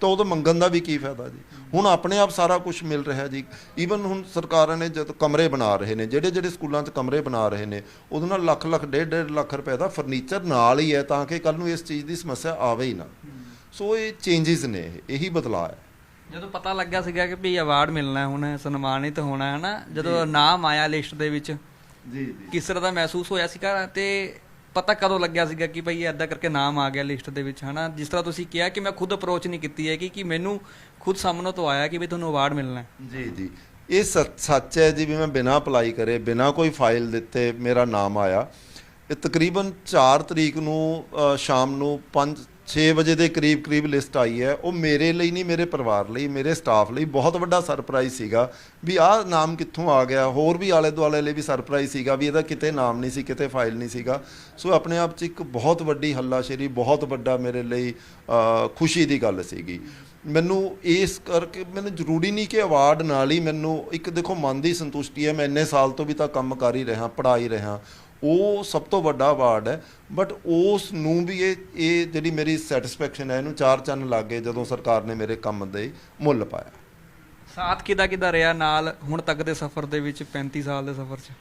ਤਾਂ ਉਦੋਂ ਮੰਗਣ ਦਾ ਵੀ ਕੀ ਫਾਇਦਾ ਜੀ? ਹੁਣ ਆਪਣੇ ਆਪ ਸਾਰਾ ਕੁਝ ਮਿਲ ਰਿਹਾ ਜੀ। ਈਵਨ ਹੁਣ ਸਰਕਾਰਾਂ ਨੇ ਜਦ ਕਮਰੇ ਬਣਾ ਰਹੇ ਨੇ, ਜਿਹੜੇ ਜਿਹੜੇ ਸਕੂਲਾਂ 'ਚ ਕਮਰੇ ਬਣਾ ਰਹੇ ਨੇ, ਉਹਦੇ ਨਾਲ ਲੱਖ ਲੱਖ, ਡੇਢ ਡੇਢ ਲੱਖ ਰੁਪਏ ਦਾ ਫਰਨੀਚਰ ਨਾਲ ਹੀ ਹੈ, ਤਾਂ ਕਿ ਕੱਲ ਨੂੰ ਇਸ ਚੀਜ਼ ਦੀ ਸਮੱਸਿਆ ਆਵੇ ਹੀ ਨਾ। ਸੋ ਇਹ ਚੇਂਜਸ ਨੇ ਇਹ, ਇਹੀ ਬਦਲਾਅ ਹੈ। ਜਦੋਂ ਪਤਾ ਲੱਗਿਆ ਸੀਗਾ ਕਿ ਵੀ ਅਵਾਰਡ ਮਿਲਣਾ ਹੁਣ ਸਨਮਾਨਿਤ ਹੋਣਾ ਹੈ ਨਾ ਜਦੋਂ ਨਾਮ ਆਇਆ ਲਿਸਟ ਦੇ ਵਿੱਚ ਜੀ ਜੀ। ਕਿਸ ਤਰ੍ਹਾਂ ਦਾ ਮਹਿਸੂਸ ਹੋਇਆ ਸੀਗਾ? ਤੇ ਪਤਾ ਕਦੋਂ ਲੱਗਿਆ ਸੀਗਾ ਕਿ ਭਈ ਐਦਾਂ ਕਰਕੇ ਨਾਮ ਆ ਗਿਆ ਲਿਸਟ ਦੇ ਵਿੱਚ ਹਨਾ? ਜਿਸ ਤਰ੍ਹਾਂ ਤੁਸੀਂ ਕਿਹਾ ਕਿ ਮੈਂ ਖੁਦ ਅਪਰੋਚ ਨਹੀਂ ਕੀਤੀ ਹੈ ਕਿ ਕਿ ਮੈਨੂੰ ਖੁਦ ਸਾਹਮਣੇ ਤੋਂ ਆਇਆ ਕਿ ਵੀ ਤੁਹਾਨੂੰ ਅਵਾਰਡ ਮਿਲਣਾ ਹੈ। ਜੀ ਜੀ। ਇਹ ਸੱਚ ਸੱਚ ਹੈ ਜੀ ਵੀ ਮੈਂ ਬਿਨਾਂ ਅਪਲਾਈ ਕਰੇ ਬਿਨਾਂ ਕੋਈ ਫਾਈਲ ਦਿੱਤੇ ਮੇਰਾ ਨਾਮ ਆਇਆ। ਇਹ ਤਕਰੀਬਨ 4 ਤਰੀਕ ਨੂੰ ਅ, ਸ਼ਾਮ ਨੂੰ 5 6 ਵਜੇ ਦੇ ਕਰੀਬ ਕਰੀਬ ਲਿਸਟ ਆਈ ਹੈ। ਉਹ ਮੇਰੇ ਲਈ ਨਹੀਂ, ਮੇਰੇ ਪਰਿਵਾਰ ਲਈ, ਮੇਰੇ ਸਟਾਫ ਲਈ ਬਹੁਤ ਵੱਡਾ ਸਰਪ੍ਰਾਈਜ਼ ਸੀਗਾ ਵੀ ਆਹ ਨਾਮ ਕਿੱਥੋਂ ਆ ਗਿਆ। ਹੋਰ ਵੀ ਆਲੇ ਦੁਆਲੇ ਲਈ ਵੀ ਸਰਪ੍ਰਾਈਜ਼ ਸੀਗਾ ਵੀ ਇਹਦਾ ਕਿਤੇ ਨਾਮ ਨਹੀਂ ਸੀ, ਕਿਤੇ ਫਾਈਲ ਨਹੀਂ ਸੀਗਾ। ਸੋ ਆਪਣੇ ਆਪ 'ਚ ਇੱਕ ਬਹੁਤ ਵੱਡੀ ਹੱਲਾਸ਼ੇਰੀ, ਬਹੁਤ ਵੱਡਾ ਮੇਰੇ ਲਈ ਖੁਸ਼ੀ ਦੀ ਗੱਲ ਸੀਗੀ। ਮੈਨੂੰ ਇਸ ਕਰਕੇ ਮੈਨੂੰ ਜ਼ਰੂਰੀ ਨਹੀਂ ਕਿ ਅਵਾਰਡ ਨਾਲ ਹੀ ਮੈਨੂੰ ਇੱਕ ਦੇਖੋ ਮਨ ਦੀ ਸੰਤੁਸ਼ਟੀ ਹੈ। ਮੈਂ ਇੰਨੇ ਸਾਲ ਤੋਂ ਵੀ ਤਾਂ ਕੰਮ ਕਰ ਹੀ ਰਿਹਾ, ਪੜ੍ਹਾ ਹੀ ਰਿਹਾ। ਉਹ ਸਭ ਤੋਂ ਵੱਡਾ ਅਵਾਰਡ ਹੈ ਬਟ ਉਸ ਨੂੰ ਵੀ ਇਹ ਇਹ ਜਿਹੜੀ ਮੇਰੀ ਸੈਟੀਸਫੈਕਸ਼ਨ ਹੈ ਇਹਨੂੰ ਚਾਰ ਚੰਨ ਲੱਗ ਜਦੋਂ ਸਰਕਾਰ ਨੇ ਮੇਰੇ ਕੰਮ ਦੇ ਮੁੱਲ ਪਾਇਆ। ਸਾਥ ਕਿਦਾ ਕਿਦਾ ਰਿਹਾ ਨਾਲ ਹੁਣ ਤੱਕ ਦੇ ਸਫ਼ਰ ਦੇ ਵਿੱਚ 35 ਸਾਲ ਦੇ ਸਫ਼ਰ 'ਚ?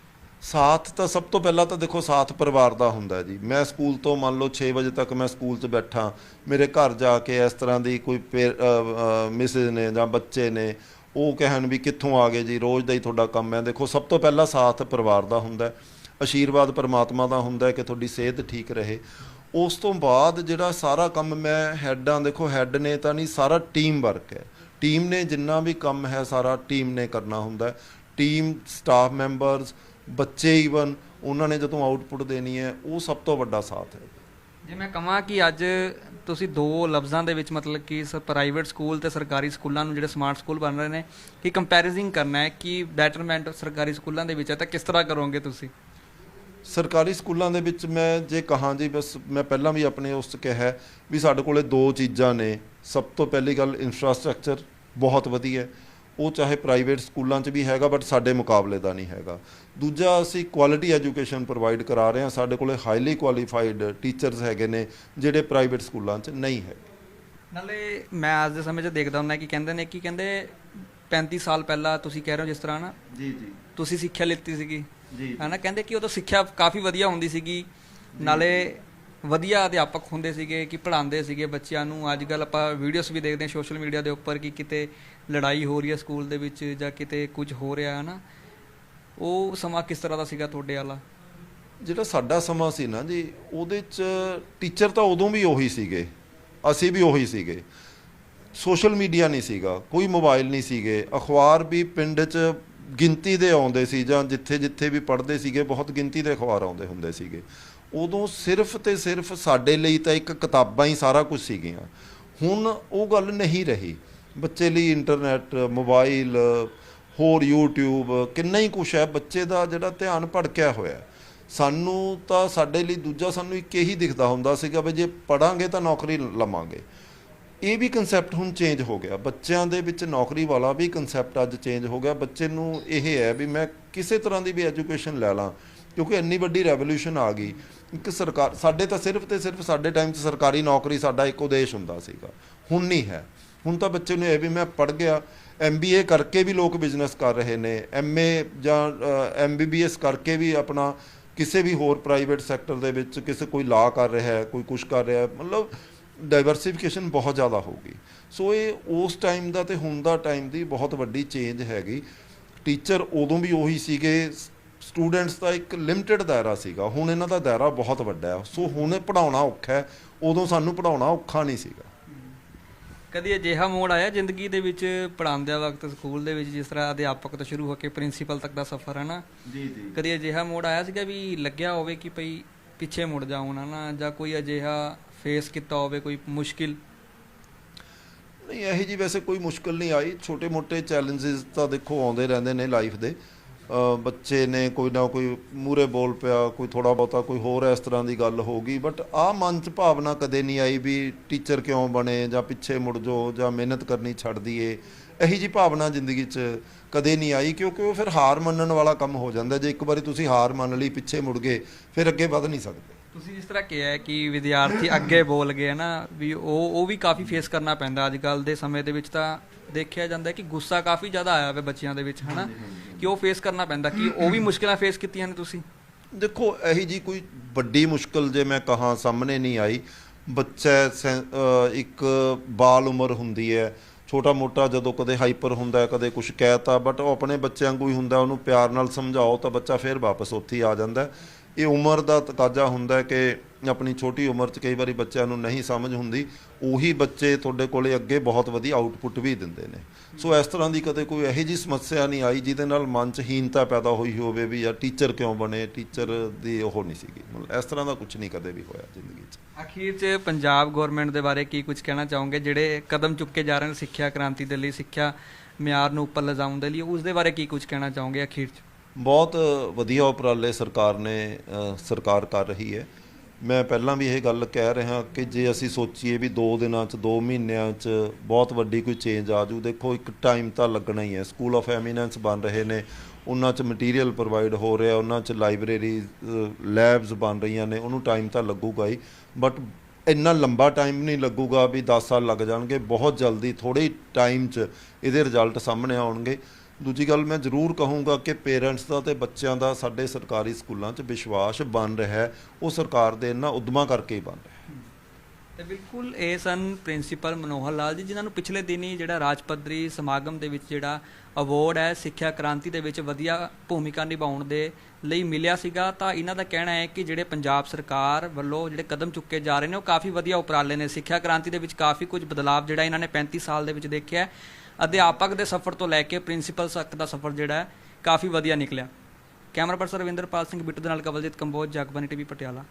ਸਾਥ ਤਾਂ ਸਭ ਤੋਂ ਪਹਿਲਾਂ ਤਾਂ ਦੇਖੋ ਸਾਥ ਪਰਿਵਾਰ ਦਾ ਹੁੰਦਾ ਜੀ। ਮੈਂ ਸਕੂਲ ਤੋਂ ਮੰਨ ਲਓ 6 ਵਜੇ ਤੱਕ ਮੈਂ ਸਕੂਲ 'ਚ ਬੈਠਾ। ਮੇਰੇ ਘਰ ਜਾ ਕੇ ਇਸ ਤਰ੍ਹਾਂ ਦੀ ਕੋਈ ਮਿਸਿਸ ਨੇ ਜਾਂ ਬੱਚੇ ਨੇ ਉਹ ਕਹਿਣ ਵੀ ਕਿੱਥੋਂ ਆ ਗਏ ਜੀ? ਰੋਜ਼ ਦਾ ਹੀ ਤੁਹਾਡਾ ਕੰਮ ਹੈ। ਦੇਖੋ ਸਭ ਤੋਂ ਪਹਿਲਾਂ ਸਾਥ ਪਰਿਵਾਰ ਦਾ ਹੁੰਦਾ ਹੈ। ਆਸ਼ੀਰਵਾਦ ਪਰਮਾਤਮਾ ਦਾ ਹੁੰਦਾ ਹੈ ਕਿ ਤੁਹਾਡੀ ਸਿਹਤ ਠੀਕ ਰਹੇ। ਉਸ ਤੋਂ ਬਾਅਦ ਜਿਹੜਾ ਸਾਰਾ ਕੰਮ ਮੈਂ ਹੈਡਾਂ ਦੇਖੋ ਹੈਡ ਨੇ ਤਾਂ ਨਹੀਂ, ਸਾਰਾ ਟੀਮ ਵਰਕ ਹੈ। ਟੀਮ ਨੇ ਜਿੰਨਾ ਵੀ ਕੰਮ ਹੈ, ਸਾਰਾ ਟੀਮ ਨੇ ਕਰਨਾ ਹੁੰਦਾ ਟੀਮ ਸਟਾਫ ਮੈਂਬਰਸ ਬੱਚੇ ਈਵਨ ਉਹਨਾਂ ਨੇ ਜਦੋਂ ਆਊਟਪੁੱਟ ਦੇਣੀ ਹੈ, ਉਹ ਸਭ ਤੋਂ ਵੱਡਾ ਸਾਥ ਹੈ। ਜੇ ਮੈਂ ਕਹਾਂ ਕਿ ਅੱਜ ਤੁਸੀਂ ਦੋ ਲਫ਼ਜ਼ਾਂ ਦੇ ਵਿੱਚ ਮਤਲਬ ਕਿ ਪ੍ਰਾਈਵੇਟ ਸਕੂਲ ਤੇ ਸਰਕਾਰੀ ਸਕੂਲਾਂ ਨੂੰ ਜਿਹੜੇ ਸਮਾਰਟ ਸਕੂਲ ਬਣ ਰਹੇ ਨੇ, ਕਿ ਕੰਪੈਰੀਜ਼ਨ ਕਰਨਾ ਹੈ ਕਿ ਬੈਟਰਮੈਂਟ ਸਰਕਾਰੀ ਸਕੂਲਾਂ ਦੇ ਵਿੱਚ ਹੈ ਤਾਂ ਕਿਸ ਤਰ੍ਹਾਂ ਕਰੋਗੇ ਤੁਸੀਂ? ਸਰਕਾਰੀ ਸਕੂਲਾਂ ਦੇ ਵਿੱਚ ਮੈਂ ਜੇ ਕਹਾਂ ਜੀ ਬਸ ਮੈਂ ਪਹਿਲਾਂ ਵੀ ਆਪਣੇ ਉਸ 'ਚ ਕਿਹਾ ਹੈ ਵੀ ਸਾਡੇ ਕੋਲੇ ਦੋ ਚੀਜ਼ਾਂ ਨੇ। ਸਭ ਤੋਂ ਪਹਿਲੀ ਗੱਲ ਇਨਫਰਾਸਟ੍ਰਕਚਰ ਬਹੁਤ ਵਧੀਆ ਹੈ। ਉਹ ਚਾਹੇ ਪ੍ਰਾਈਵੇਟ ਸਕੂਲਾਂ 'ਚ ਵੀ ਹੈਗਾ ਬਟ ਸਾਡੇ ਮੁਕਾਬਲੇ ਦਾ ਨਹੀਂ ਹੈਗਾ। ਦੂਜਾ ਅਸੀਂ ਕੁਆਲਿਟੀ ਐਜੂਕੇਸ਼ਨ ਪ੍ਰੋਵਾਈਡ ਕਰਾ ਰਹੇ ਹਾਂ। ਸਾਡੇ ਕੋਲੇ ਹਾਈਲੀ ਕੁਆਲੀਫਾਈਡ ਟੀਚਰਸ ਹੈਗੇ ਨੇ ਜਿਹੜੇ ਪ੍ਰਾਈਵੇਟ ਸਕੂਲਾਂ 'ਚ ਨਹੀਂ ਹੈਗੇ ਨਾਲੇ ਮੈਂ ਅੱਜ ਦੇ ਸਮੇਂ 'ਚ ਦੇਖਦਾ ਹੁੰਦਾ ਕਿ ਕਹਿੰਦੇ ਨੇ ਕਿ ਕਹਿੰਦੇ 35 ਸਾਲ ਪਹਿਲਾਂ ਤੁਸੀਂ ਕਹਿ ਰਹੇ ਹੋ ਜਿਸ ਤਰ੍ਹਾਂ ਨਾ? ਜੀ ਜੀ। ਤੁਸੀਂ ਸਿੱਖਿਆ ਲਿੱਤੀ ਸੀਗੀ। ਜੀ ਹਨਾ ਕਹਿੰਦੇ ਕਿ ਉਦੋਂ ਸਿੱਖਿਆ ਕਾਫੀ ਵਧੀਆ ਹੁੰਦੀ ਸੀਗੀ। ਨਾਲੇ ਵਧੀਆ ਅਧਿਆਪਕ ਹੁੰਦੇ ਸੀਗੇ ਕਿ ਪੜ੍ਹਾਉਂਦੇ ਸੀਗੇ ਬੱਚਿਆਂ ਨੂੰ। ਅੱਜ ਕੱਲ ਆਪਾਂ ਵੀਡੀਓਜ਼ ਵੀ ਦੇਖਦੇ ਹਾਂ ਸੋਸ਼ਲ ਮੀਡੀਆ ਦੇ ਉੱਪਰ ਕਿ ਕਿਤੇ ਲੜਾਈ ਹੋ ਰਹੀ ਹੈ ਸਕੂਲ ਦੇ ਵਿੱਚ ਜਾਂ ਕਿਤੇ ਕੁਝ ਹੋ ਰਿਹਾ ਹੈ ਨਾ ਉਹ ਸਮਾਂ ਕਿਸ ਤਰ੍ਹਾਂ ਦਾ ਸੀਗਾ ਤੁਹਾਡੇ ਵਾਲਾ? ਜਿਹੜਾ ਸਾਡਾ ਸਮਾਂ ਸੀ ਨਾ ਜੀ ਉਹਦੇ ਚ ਟੀਚਰ ਤਾਂ ਉਦੋਂ ਵੀ ਉਹੀ ਸੀਗੇ। ਅਸੀਂ ਵੀ ਉਹੀ ਸੀਗੇ। ਸੋਸ਼ਲ ਮੀਡੀਆ ਨਹੀਂ ਸੀਗਾ ਕੋਈ ਮੋਬਾਈਲ ਨਹੀਂ ਸੀਗੇ। ਅਖਬਾਰ ਵੀ ਪਿੰਡ 'ਚ ਗਿਣਤੀ ਦੇ ਆਉਂਦੇ ਸੀ ਜਾਂ ਜਿੱਥੇ ਜਿੱਥੇ ਵੀ ਪੜ੍ਹਦੇ ਸੀਗੇ, ਬਹੁਤ ਗਿਣਤੀ ਦੇ ਅਖਬਾਰ ਆਉਂਦੇ ਹੁੰਦੇ ਸੀਗੇ। ਉਦੋਂ ਸਿਰਫ ਤੇ ਸਿਰਫ ਸਾਡੇ ਲਈ ਤਾਂ ਇੱਕ ਕਿਤਾਬਾਂ ਹੀ ਸਾਰਾ ਕੁਝ ਸੀਗੀਆਂ। ਹੁਣ ਉਹ ਗੱਲ ਨਹੀਂ ਰਹੀ। ਬੱਚੇ ਲਈ ਇੰਟਰਨੈਟ, ਮੋਬਾਈਲ, ਹੋਰ YouTube, ਕਿੰਨਾ ਹੀ ਕੁਛ ਹੈ, ਬੱਚੇ ਦਾ ਜਿਹੜਾ ਧਿਆਨ ਭੜਕਿਆ ਹੋਇਆ ਸਾਨੂੰ ਤਾਂ ਸਾਡੇ ਲਈ ਦੂਜਾ ਸਾਨੂੰ ਇੱਕ ਇਹੀ ਦਿਖਦਾ ਹੁੰਦਾ ਸੀਗਾ ਵੀ ਜੇ ਪੜਾਂਗੇ ਤਾਂ ਨੌਕਰੀ ਲਵਾਂਗੇ। ਇਹ ਵੀ ਕਨਸੈਪਟ ਹੁਣ ਚੇਂਜ ਹੋ ਗਿਆ। ਬੱਚਿਆਂ ਦੇ ਵਿੱਚ ਨੌਕਰੀ ਵਾਲਾ ਵੀ ਕਨਸੈਪਟ ਅੱਜ ਚੇਂਜ ਹੋ ਗਿਆ। ਬੱਚੇ ਨੂੰ ਇਹ ਹੈ ਵੀ ਮੈਂ ਕਿਸੇ ਤਰ੍ਹਾਂ ਦੀ ਵੀ ਐਜੂਕੇਸ਼ਨ ਲੈ ਲਾਂ, ਕਿਉਂਕਿ ਇੰਨੀ ਵੱਡੀ ਰੈਵੋਲੂਸ਼ਨ ਆ ਗਈ। ਇੱਕ ਸਰਕਾਰ, ਸਾਡੇ ਤਾਂ ਸਿਰਫ ਤੇ ਸਿਰਫ ਸਾਡੇ ਟਾਈਮ 'ਚ ਸਰਕਾਰੀ ਨੌਕਰੀ ਸਾਡਾ ਇੱਕ ਉਦੇਸ਼ ਹੁੰਦਾ ਸੀਗਾ। ਹੁਣ ਨਹੀਂ ਹੈ। ਹੁਣ ਤਾਂ ਬੱਚੇ ਨੂੰ ਇਹ ਵੀ ਮੈਂ ਪੜ੍ਹ ਗਿਆ ਐਮਬੀਏ ਕਰਕੇ ਵੀ ਲੋਕ ਬਿਜ਼ਨਸ ਕਰ ਰਹੇ ਨੇ। ਐਮਏ ਜਾਂ ਐਮਬੀਬੀਐਸ ਕਰਕੇ ਵੀ ਆਪਣਾ ਕਿਸੇ ਵੀ ਹੋਰ ਪ੍ਰਾਈਵੇਟ ਸੈਕਟਰ ਦੇ ਵਿੱਚ ਕਿਸੇ ਕੋਈ ਲਾ ਕਰ ਰਿਹਾ ਹੈ, ਕੋਈ ਕੁਝ ਕਰ ਰਿਹਾ ਹੈ। ਮਤਲਬ ਡਾਈਵਰਸਿਫਿਕੇਸ਼ਨ ਬਹੁਤ ਜ਼ਿਆਦਾ ਹੋ ਗਈ ਸੋ ਇਹ ਉਸ ਟਾਈਮ ਦਾ ਤੇ ਹੁਣ ਦਾ ਟਾਈਮ ਦੀ ਬਹੁਤ ਵੱਡੀ ਚੇਂਜ ਹੈਗੀ। ਟੀਚਰ ਉਦੋਂ ਵੀ ਉਹੀ ਸੀਗੇ ਸਟੂਡੈਂਟਸ ਦਾ ਇੱਕ ਲਿਮਟਿਡ ਦਾਇਰਾ ਸੀਗਾ। ਹੁਣ ਇਹਨਾਂ ਦਾ ਦਾਇਰਾ ਬਹੁਤ ਵੱਡਾ ਹੈ। ਸੋ ਹੁਣ ਪੜਾਉਣਾ ਔਖਾ ਹੈ। ਉਦੋਂ ਸਾਨੂੰ ਪੜਾਉਣਾ ਔਖਾ ਨਹੀਂ ਸੀਗਾ। ਕਦੀ ਅਜਿਹਾ ਮੋੜ ਆਇਆ ਜ਼ਿੰਦਗੀ ਦੇ ਵਿੱਚ ਪੜ੍ਹਾਉਂਦਿਆਂ ਵਕਤ ਸਕੂਲ ਦੇ ਵਿੱਚ ਜਿਸ ਤਰ੍ਹਾਂ ਅਧਿਆਪਕ ਤੋਂ ਸ਼ੁਰੂ ਹੋ ਕੇ ਪ੍ਰਿੰਸੀਪਲ ਤੱਕ ਦਾ ਸਫ਼ਰ ਹੈ ਨਾ ਜੀ ਜੀ। ਕਦੀ ਅਜਿਹਾ ਮੋੜ ਆਇਆ ਸੀਗਾ ਵੀ ਲੱਗਿਆ ਹੋਵੇ ਕਿ ਭਈ ਪਿੱਛੇ ਮੁੜ ਜਾਉਂ ਨਾ ਨਾ ਜਾਂ ਕੋਈ ਅਜਿਹਾ ਫੇਸ ਕੀਤਾ ਹੋਵੇ ਕੋਈ ਮੁਸ਼ਕਿਲ? ਨਹੀਂ, ਇਹੋ ਜੀ ਵੈਸੇ ਕੋਈ ਮੁਸ਼ਕਲ ਨਹੀਂ ਆਈ। ਛੋਟੇ ਮੋਟੇ ਚੈਲੰਜਸ ਤਾਂ ਦੇਖੋ ਆਉਂਦੇ ਰਹਿੰਦੇ ਨੇ ਲਾਈਫ ਦੇ। ਬੱਚੇ ਨੇ ਕੋਈ ਨਾ ਕੋਈ ਮੂਰੇ ਬੋਲ ਪਿਆ, ਕੋਈ ਥੋੜਾ ਬਹੁਤਾ ਕੋਈ ਹੋਰ ਇਸ ਤਰ੍ਹਾਂ ਦੀ ਗੱਲ ਹੋ ਗਈ। ਬਟ ਆ ਮਨ ਚ ਭਾਵਨਾ ਕਦੇ ਨਹੀਂ ਆਈ ਵੀ ਟੀਚਰ ਕਿਉਂ ਬਣੇ ਜਾਂ ਪਿੱਛੇ ਮੁੜ ਜਾਓ ਜਾਂ ਮਿਹਨਤ ਕਰਨੀ ਛੱਡ ਦਈਏ। ਇਹੀ ਜੀ ਭਾਵਨਾ ਜ਼ਿੰਦਗੀ 'ਚ ਕਦੇ ਨਹੀਂ ਆਈ ਕਿਉਂਕਿ ਉਹ ਫਿਰ ਹਾਰ ਮੰਨਣ ਵਾਲਾ ਕੰਮ ਹੋ ਜਾਂਦਾ। ਜੇ ਇੱਕ ਵਾਰੀ ਤੁਸੀਂ ਹਾਰ ਮੰਨ ਲਈ, ਪਿੱਛੇ ਮੁੜ ਗਏ, ਫਿਰ ਅੱਗੇ ਵਧ ਨਹੀਂ ਸਕਦੇ। ਤੁਸੀਂ ਜਿਸ ਤਰ੍ਹਾਂ ਕਿਹਾ ਹੈ ਕਿ ਵਿਦਿਆਰਥੀ ਅੱਗੇ ਬੋਲ ਗਏ ਨਾ, ਵੀ ਉਹ ਉਹ ਵੀ ਕਾਫੀ ਫੇਸ ਕਰਨਾ ਪੈਂਦਾ। ਅੱਜ ਕੱਲ ਦੇ ਸਮੇਂ ਦੇ ਵਿੱਚ ਤਾਂ ਦੇਖਿਆ ਜਾਂਦਾ ਕਿ ਗੁੱਸਾ ਕਾਫੀ ਜ਼ਿਆਦਾ ਆਇਆ ਹੋਇਆ ਬੱਚਿਆਂ ਦੇ ਵਿੱਚ, ਹਨਾ? ਕਿ ਉਹ ਫੇਸ ਕਰਨਾ ਪੈਂਦਾ, ਕਿ ਉਹ ਵੀ ਮੁਸ਼ਕਿਲਾਂ ਫੇਸ ਕੀਤੀਆਂ ਨੇ ਤੁਸੀਂ? ਦੇਖੋ, ਇਹੀ ਜੀ ਕੋਈ ਵੱਡੀ ਮੁਸ਼ਕਲ ਜੇ ਮੈਂ ਕਹਾਂ, ਸਾਹਮਣੇ ਨਹੀਂ ਆਈ। ਬੱਚਾ ਇੱਕ ਬਾਲ ਉਮਰ ਹੁੰਦੀ ਹੈ। ਛੋਟਾ ਮੋਟਾ ਜਦੋਂ ਕਦੇ ਹਾਈਪਰ ਹੁੰਦਾ ਹੈ, ਕਦੇ ਕੁਝ ਕਹਿਤਾ ਬਟ ਉਹ ਆਪਣੇ ਬੱਚਿਆਂ ਵਾਂਗੂ ਹੀ ਹੁੰਦਾ, ਉਹਨੂੰ ਪਿਆਰ ਨਾਲ ਸਮਝਾਓ ਤਾਂ ਬੱਚਾ ਫਿਰ ਵਾਪਸ ਉੱਥੇ ਹੀ ਆ ਜਾਂਦਾ ਇਹ ਉਮਰ ਦਾ ਤਕਾਜ਼ਾ ਹੁੰਦਾ ਕਿ ਆਪਣੀ ਛੋਟੀ ਉਮਰ 'ਚ ਕਈ ਵਾਰੀ ਬੱਚਿਆਂ ਨੂੰ ਨਹੀਂ ਸਮਝ ਹੁੰਦੀ, ਉਹੀ ਬੱਚੇ ਤੁਹਾਡੇ ਕੋਲੇ ਅੱਗੇ ਬਹੁਤ ਵਧੀਆ ਆਊਟਪੁੱਟ ਵੀ ਦਿੰਦੇ ਨੇ। ਸੋ ਇਸ ਤਰ੍ਹਾਂ ਦੀ ਕਦੇ ਕੋਈ ਇਹੋ ਜੀ ਸਮੱਸਿਆ ਨਹੀਂ ਆਈ ਜਿਹਦੇ ਨਾਲ ਮਨ 'ਚ ਹੀਨਤਾ ਪੈਦਾ ਹੋਈ ਹੋਵੇ ਵੀ ਯਾਰ ਟੀਚਰ ਕਿਉਂ ਬਣੇ ਟੀਚਰ ਦੀ ਉਹ ਨਹੀਂ ਸੀਗੀ। ਮਤਲਬ ਇਸ ਤਰ੍ਹਾਂ ਦਾ ਕੁਝ ਨਹੀਂ ਕਦੇ ਵੀ ਹੋਇਆ ਜ਼ਿੰਦਗੀ 'ਚ। ਅਖੀਰ 'ਚ ਪੰਜਾਬ ਗਵਰਨਮੈਂਟ ਦੇ ਬਾਰੇ ਕੀ ਕੁਝ ਕਹਿਣਾ ਚਾਹੋਗੇ? ਜਿਹੜੇ ਕਦਮ ਚੁੱਕੇ ਜਾ ਰਹੇ ਨੇ ਸਿੱਖਿਆ ਕ੍ਰਾਂਤੀ ਦੇ ਲਈ, ਸਿੱਖਿਆ ਮਿਆਰ ਨੂੰ ਉੱਪਰ ਲਿਜਾਉਣ ਦੇ ਲਈ, ਉਸ ਦੇ ਬਾਰੇ ਕੀ ਕੁਝ ਕਹਿਣਾ ਚਾਹੋਗੇ ਅਖੀਰ 'ਚ? ਬਹੁਤ ਵਧੀਆ ਉਪਰਾਲੇ ਸਰਕਾਰ ਨੇ ਸਰਕਾਰ ਕਰ ਰਹੀ ਹੈ। ਮੈਂ ਪਹਿਲਾਂ ਵੀ ਇਹ ਗੱਲ ਕਹਿ ਰਿਹਾ ਕਿ ਜੇ ਅਸੀਂ ਸੋਚੀਏ ਵੀ 2 ਦਿਨਾਂ 'ਚ 2 ਮਹੀਨਿਆਂ 'ਚ ਬਹੁਤ ਵੱਡੀ ਕੋਈ ਚੇਂਜ ਆ ਜੂ, ਦੇਖੋ ਇੱਕ ਟਾਈਮ ਤਾਂ ਲੱਗਣਾ ਹੀ ਹੈ। ਸਕੂਲ ਆਫ ਐਮੀਨੈਂਸ ਬਣ ਰਹੇ ਨੇ, ਉਹਨਾਂ 'ਚ ਮਟੀਰੀਅਲ ਪ੍ਰੋਵਾਈਡ ਹੋ ਰਿਹਾ, ਉਹਨਾਂ 'ਚ ਲਾਇਬ੍ਰੇਰੀ ਲੈਬਸ ਬਣ ਰਹੀਆਂ ਨੇ, ਉਹਨੂੰ ਟਾਈਮ ਤਾਂ ਲੱਗੂਗਾ ਹੀ। ਬਟ ਇੰਨਾ ਲੰਬਾ ਟਾਈਮ ਨਹੀਂ ਲੱਗੂਗਾ ਵੀ 10 ਸਾਲ ਲੱਗ ਜਾਣਗੇ, ਬਹੁਤ ਜਲਦੀ ਥੋੜੇ ਟਾਈਮ 'ਚ ਇਹਦੇ ਰਿਜ਼ਲਟ ਸਾਹਮਣੇ ਆਉਣਗੇ। ਦੂਜੀ ਗੱਲ ਮੈਂ ਜ਼ਰੂਰ ਕਹੂੰਗਾ ਕਿ ਪੇਰੈਂਟਸ ਦਾ ਤੇ ਬੱਚਿਆਂ ਦਾ ਸਾਡੇ ਸਰਕਾਰੀ ਸਕੂਲਾਂ 'ਚ ਵਿਸ਼ਵਾਸ ਬਣ ਰਿਹਾ ਹੈ। ਉਹ ਸਰਕਾਰ ਦੇ ਇਹਨਾਂ ਉਦਮਾਂ ਕਰਕੇ ਹੀ ਬਣ ਰਿਹਾ ਹੈ। ਤੇ ਬਿਲਕੁਲ ਇਹ ਸਨ ਪ੍ਰਿੰਸੀਪਲ ਮਨੋਹਰ ਲਾਲ ਜੀ, ਜਿਨ੍ਹਾਂ ਨੂੰ ਪਿਛਲੇ ਦਿਨੀ ਜਿਹੜਾ ਰਾਜ ਪੱਧਰੀ ਸਮਾਗਮ ਦੇ ਵਿੱਚ ਜਿਹੜਾ ਅਵਾਰਡ ਹੈ ਸਿੱਖਿਆ ਕ੍ਰਾਂਤੀ ਦੇ ਵਿੱਚ ਵਧੀਆ ਭੂਮਿਕਾ ਨਿਭਾਉਣ ਦੇ ਲਈ ਮਿਲਿਆ ਸੀਗਾ। ਤਾਂ ਇਹਨਾਂ ਦਾ ਕਹਿਣਾ ਹੈ ਕਿ ਜਿਹੜੇ ਪੰਜਾਬ ਸਰਕਾਰ ਵੱਲੋਂ ਜਿਹੜੇ ਕਦਮ ਚੁੱਕੇ ਜਾ ਰਹੇ ਨੇ, ਉਹ ਕਾਫੀ ਵਧੀਆ ਉਪਰਾਲੇ ਨੇ। ਸਿੱਖਿਆ ਕ੍ਰਾਂਤੀ ਦੇ ਵਿੱਚ ਕਾਫੀ ਕੁਝ ਬਦਲਾਅ ਜਿਹੜਾ ਇਹਨਾਂ ਨੇ 35 ਸਾਲ ਦੇ ਵਿੱਚ ਦੇਖਿਆ ਹੈ। ਅਧਿਆਪਕ ਦੇ ਸਫ਼ਰ ਤੋਂ ਲੈ ਕੇ ਪ੍ਰਿੰਸੀਪਲ ਤੱਕ ਦਾ ਸਫ਼ਰ ਜਿਹੜਾ ਹੈ, ਕਾਫੀ ਵਧੀਆ ਨਿਕਲਿਆ। ਕੈਮਰਾ ਪਰਸਨ ਰਵਿੰਦਰਪਾਲ ਸਿੰਘ ਬਿੱਟੂ ਦੇ ਨਾਲ ਕਵਲਜੀਤ ਕੰਬੋਜ, ਜਗਬਾਨੀ ਟੀਵੀ, ਪਟਿਆਲਾ।